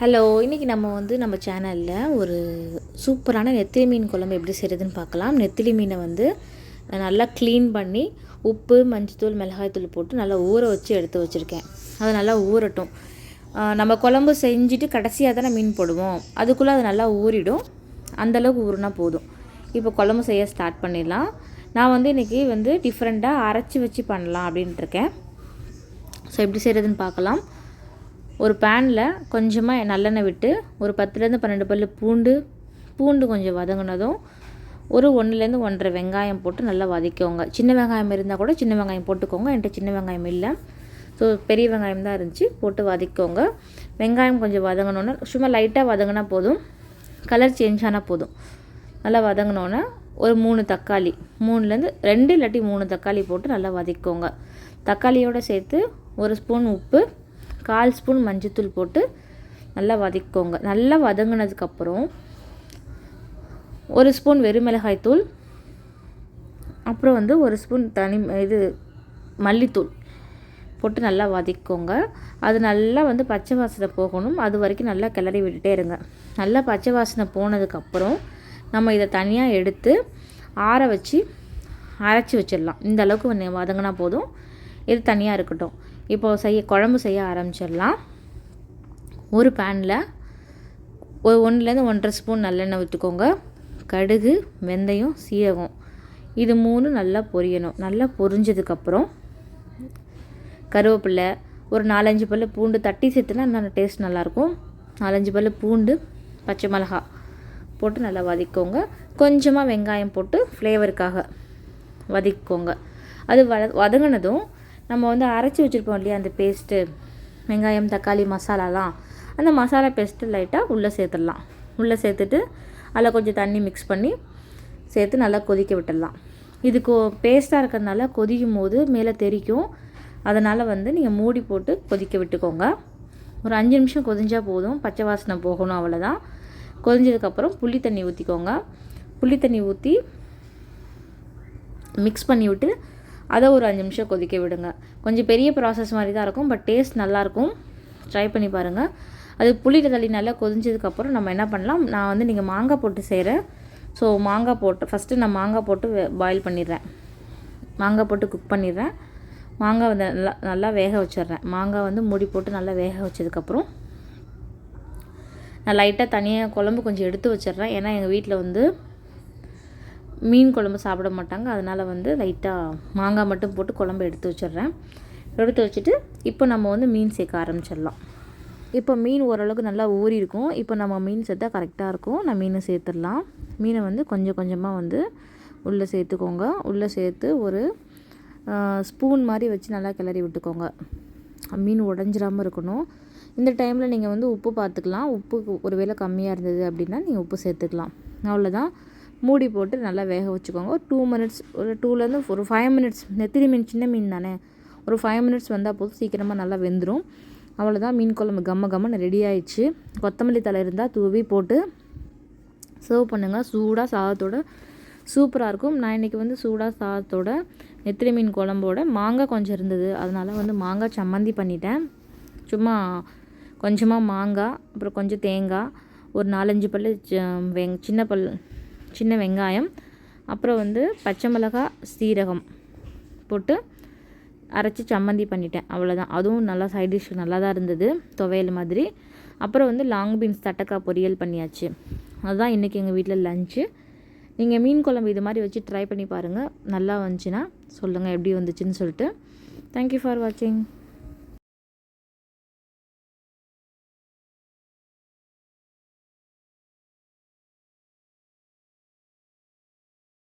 Hello இன்றைக்கி நம்ம வந்து நம்ம சேனலில் ஒரு சூப்பரான நெத்திலி மீன் குழம்பு எப்படி செய்கிறதுன்னு பார்க்கலாம். நெத்திலி மீனை வந்து நல்லா க்ளீன் பண்ணி உப்பு மஞ்சத்தூள் மிளகாய்த்தூள் போட்டு நல்லா ஊற வச்சு எடுத்து வச்சுருக்கேன். அது நல்லா ஊறட்டும். நம்ம குழம்பு செஞ்சுட்டு கடைசியாக தானே மீன் போடுவோம். அதுக்குள்ளே அது நல்லா ஊறிடும். அந்தளவுக்கு ஊறினா போதும். இப்போ குழம்பு செய்ய ஸ்டார்ட் பண்ணிடலாம். நான் வந்து இன்றைக்கி வந்து டிஃப்ரெண்ட்டாக அரைச்சி வச்சு பண்ணலாம் அப்படின்ட்டு இருக்கேன். ஸோ எப்படி செய்கிறதுன்னு பார்க்கலாம். ஒரு பேனில் கொஞ்சமாக நல்லெண்ணெய் விட்டு ஒரு பத்துலேருந்து பன்னெண்டு பல்லு பூண்டு பூண்டு கொஞ்சம் வதங்கினதும் ஒரு ஒன்றுலேருந்து ஒன்றரை வெங்காயம் போட்டு நல்லா வதக்கிக்கோங்க. சின்ன வெங்காயம் இருந்தால் கூட சின்ன வெங்காயம் போட்டுக்கோங்க என்கிட்ட சின்ன வெங்காயம் இல்லை. ஸோ பெரிய வெங்காயம் தான் இருந்துச்சு போட்டு வதக்கிக்கோங்க. வெங்காயம் கொஞ்சம் வதங்கினோன்னே சும்மா லைட்டாக வதங்கினா போதும். கலர் சேஞ்ச் ஆனால் போதும். நல்லா வதங்கினோன்னே ஒரு மூணு தக்காளி மூணுலேருந்து ரெண்டு இல்லாட்டி மூணு தக்காளி போட்டு நல்லா வதக்கிக்கோங்க. தக்காளியோடு சேர்த்து ஒரு ஸ்பூன் உப்பு கால் ஸ்பூன் மஞ்சத்தூள் போட்டு நல்லா வதக்கோங்க. நல்லா வதங்கினதுக்கப்புறம் ஒரு ஸ்பூன் வெறுமிளகாய் தூள் அப்புறம் வந்து ஒரு ஸ்பூன் தனி இது மல்லித்தூள் போட்டு நல்லா வதக்கிக்கோங்க அது நல்லா வந்து பச்சை வாசனை போகணும். அது வரைக்கும் நல்லா கிளறி விட்டுட்டே இருங்க. நல்லா பச்சை வாசனை போனதுக்கப்புறம் நம்ம இதை தனியாக எடுத்து ஆற வச்சு அரைச்சி வச்சிடலாம். இந்த அளவுக்கு வதங்கினா போதும். இது தனியாக இருக்கட்டும். இப்போ செய்ய குழம்பு செய்ய ஆரம்பிச்சிடலாம். ஒரு பேனில் ஒரு ஒன்றுலேருந்து ஒன்றரை ஸ்பூன் நல்லெண்ணெய் விட்டுக்கோங்க கடுகு வெந்தயம் சீரகம். இது மூணு நல்லா பொரியணும். நல்லா பொரிஞ்சதுக்கப்புறம் கருவேப்பிலை ஒரு நாலஞ்சு பல்லு பூண்டு தட்டி சேர்த்துனா இன்னும் டேஸ்ட் நல்லாயிருக்கும். நாலஞ்சு பல்லு பூண்டு பச்சை மிளகா போட்டு நல்லா வதக்கிக்கோங்க. கொஞ்சமாக வெங்காயம் போட்டு ஃப்ளேவருக்காக வதக்கிக்கோங்க. அது வத வதங்கினதும் நம்ம வந்து அரைச்சி வச்சுருப்போம் இல்லையா அந்த பேஸ்ட்டு வெங்காயம் தக்காளி மசாலாலாம். அந்த மசாலா பேஸ்ட்டு லைட்டாக உள்ளே சேர்த்துடலாம். உள்ளே சேர்த்துட்டு அதில் கொஞ்சம் தண்ணி மிக்ஸ் பண்ணி சேர்த்து நல்லா கொதிக்க விட்டுடலாம். இது கொ பேஸ்ட்டாக இருக்கிறதுனால கொதிக்கும் போது மேலே தெறிக்கும் அதனால் வந்து நீங்கள் மூடி போட்டு கொதிக்க விட்டுக்கோங்க. ஒரு அஞ்சு நிமிஷம் கொதிஞ்சால் போதும். பச்சை வாசனை போகணும் அவ்வளோதான் கொதிஞ்சதுக்கப்புறம் புளி தண்ணி ஊற்றிக்கோங்க புளி தண்ணி ஊற்றி மிக்ஸ் பண்ணி விட்டு அதை ஒரு அஞ்சு நிமிஷம் கொதிக்க விடுங்க. கொஞ்சம் பெரிய ப்ராசஸ் மாதிரி தான் இருக்கும் பட் டேஸ்ட் நல்லாயிருக்கும் ட்ரை பண்ணி பாருங்கள் அது புளியில் தள்ளி நல்லா கொதிஞ்சதுக்கப்புறம் நம்ம என்ன பண்ணலாம்? நான் வந்து நீங்கள் மாங்காய் போட்டு செய்கிறேன் ஸோ மாங்காய் போட்டு ஃபஸ்ட்டு நான் மாங்காய் போட்டு பாயில் பண்ணிடுறேன். மாங்காய் போட்டு குக் பண்ணிடுறேன். மாங்காய் வந்து நல்லா நல்லா வேக வச்சிடுறேன். மாங்காய் வந்து மூடி போட்டு நல்லா வேக வச்சதுக்கப்புறம் நான் லைட்டாக தனியாக குழம்பு கொஞ்சம் எடுத்து வச்சிடுறேன். ஏன்னா எங்கள் வீட்டில் வந்து மீன் குழம்பு சாப்பிட மாட்டாங்க. அதனால் வந்து லைட்டாக மாங்காய் மட்டும் போட்டு குழம்பு எடுத்து வச்சிடுறேன். எடுத்து வச்சுட்டு இப்போ நம்ம வந்து மீன் சேர்க்க ஆரம்பிச்சிடலாம். இப்போ மீன் ஓரளவுக்கு நல்லா ஊறி இருக்கும். இப்போ நம்ம மீன் சேர்த்தா கரெக்டாக இருக்கும். நான் மீனை சேர்த்துடலாம். மீனை வந்து கொஞ்சம் கொஞ்சமாக வந்து உள்ளே சேர்த்துக்கோங்க. உள்ளே சேர்த்து ஒரு ஸ்பூன் மாதிரி வச்சு நல்லா கிளறி விட்டுக்கோங்க. மீன் உடஞ்சிராமல் இருக்கணும். இந்த டைமில் நீங்கள் வந்து உப்பு பார்த்துக்கலாம். உப்பு ஒரு வேளை கம்மியாக இருந்தது அப்படின்னா நீங்கள் உப்பு சேர்த்துக்கலாம். அவ்வளோதான் மூடி போட்டு நல்லா வேக வச்சுக்கோங்க. ஒரு டூ மினிட்ஸ் ஒரு டூலேருந்து ஒரு ஃபைவ் மினிட்ஸ் நெத்திரி மீன் சின்ன மீன் தானே? ஒரு ஃபைவ் மினிட்ஸ் வந்தால் போதும். சீக்கிரமாக நல்லா வெந்துடும் அவ்வளோதான் மீன் குழம்பு கம்ம கம்மன்னு ரெடி ஆயிடுச்சு. கொத்தமல்லி தலை இருந்தால் தூவி போட்டு சர்வ் பண்ணுங்கள் சூடாக சாதத்தோட சூப்பராக இருக்கும். நான் இன்றைக்கி வந்து சூடாக சாதத்தோட நெத்திலி மீன் குழம்போட மாங்காய் கொஞ்சம் இருந்தது. அதனால் வந்து மாங்காய் சம்மந்தி பண்ணிட்டேன். சும்மா கொஞ்சமாக மாங்காய் அப்புறம் கொஞ்சம் தேங்காய் ஒரு நாலஞ்சு பல் வெங் சின்ன பல் சின்ன வெங்காயம் அப்புறம் வந்து பச்சை மிளகாய் சீரகம் போட்டு அரைச்சி சம்மந்தி பண்ணிட்டேன். அவ்வளோதான் அதுவும் நல்லா சைட் டிஷ் நல்லா தான் இருந்தது துவையல் மாதிரி. அப்புறம் வந்து லாங் பீன்ஸ் தட்டக்காய் பொரியல் பண்ணியாச்சு. அதுதான் இன்றைக்கி எங்கள் வீட்டில் லஞ்சு நீங்கள் மீன் குழம்பு இது மாதிரி வச்சு ட்ரை பண்ணி பாருங்கள் நல்லா வந்துச்சுன்னா சொல்லுங்கள் எப்படி வந்துச்சுன்னு சொல்லிட்டு. தேங்க்யூ ஃபார் வாட்சிங்